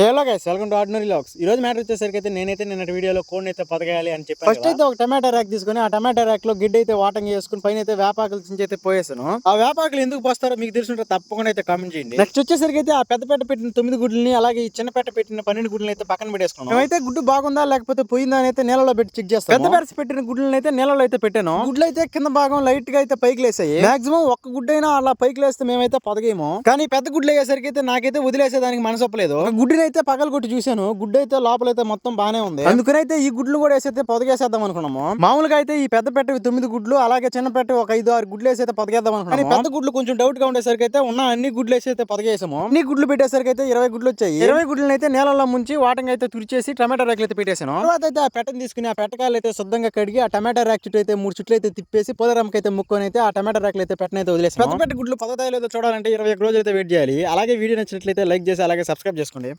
Hello guys welcome to ordinary lax ఈ రోజు matter వచ్చేసరికి అయితే నేనైతే నిన్న వీడియోలో కోడ్ అయితే పదగేయాలి అని చెప్పి ఫస్ట్ అయితే ఒక టమాటా ర్యాక్ తీసుకొని ఆ టమాటా ర్యాక్లో గిడ్డ అయితే వాటంగ్ చేసుకుని పైన అయితే వేపాకులు చించి అయితే పోయేసాను. ఆ వేపాకులు ఎందుకు పోస్తారో మీకు తెలుసుంటే తప్పకుండా అయితే కామెంట్ చేయండి. నెక్స్ట్ వచ్చేసరికి అయితే ఆ పెద్ద పెట్ట పెట్టిన తొమ్మిది గుడ్లని అలాగే ఈ చిన్న పెట్ట పెట్టిన పన్నెండు గుడ్లని అయితే పక్కన పెట్టేసుకున్నాం. మేమైతే గుడ్డు బాగుందా లేకపోతే పోయిందా అని అయితే నీళ్ళలో పెట్టి చెక్ చేస్తాం పెద్ద పెరసి పెట్టిన గుడ్లను అయితే నీళ్ళలో అయితే పెట్టాను. గుడ్లు అయితే కింద భాగం లైట్గా అయితే పైకి లేసాయి. మాక్సిమం ఒక్క గుడ్డైనా అలా పైకి లేస్తే మేమైతే పదగేమో కానీ పెద్ద గుడ్లు అయ్యేసరికి అయితే నాకైతే వదిలేసేదానికి మనసు ఒప్పలేదు ఒక గుడ్డుని అయితే పగలు కొట్టి చూశాను. గుడ్డు అయితే లోపలైతే మొత్తం బానే ఉంది. అందుకనైతే ఈ గుడ్లు కూడా వేసైతే పొదగేసేద్దాం అనుకున్నాము. మామూలుగా అయితే ఈ పెద్ద పెట్టవి తొమ్మిది గుడ్లు అలాగే చిన్న పెట్ట ఒక ఐదు ఆరు గుడ్లు వేసి అయితే పొదగేద్దాం అనుకున్నాము. కానీ పెద్ద గుడ్లు కొంచెం డౌట్గా ఉండేసరికి అయితే ఉన్న అన్ని గుడ్లు వేసి అయితే పొదగేసాము. అన్ని గుడ్లు పెట్టేసరికి అయితే ఇరవై గుడ్లు వచ్చాయి. ఇరవై గుడ్లను అయితే నేలలో ముంచి వాటంగా అయితే తుడిచేసి టమాటా ర్యాక్లు అయితే పెట్టేసాను. తర్వాత అయితే ఆ పెట్టని తీసుకుని ఆ పెట్టకాయలు అయితే శుద్ధంగా కడిగి ఆ టమాటా ర్యాక్ చుట్టూ అయితే మూడు చుట్లు అయితే తిప్పేసి పోదరంకి అయితే ముక్కొని అయితే ఆ టమాటా ర్యాక్లు అయితే పెట్టనైతే వదిలేసి పెద్ద పెద్ద గుడ్లు పదతాయిలో చూడాలంటే ఇరవై ఒక రోజులు అయితే వెయిట్ చేయాలి. అలాగే వీడియో నచ్చినట్లయితే లైక్ చేసి అలాగే సబ్స్క్రైబ్ చేసుకోండి.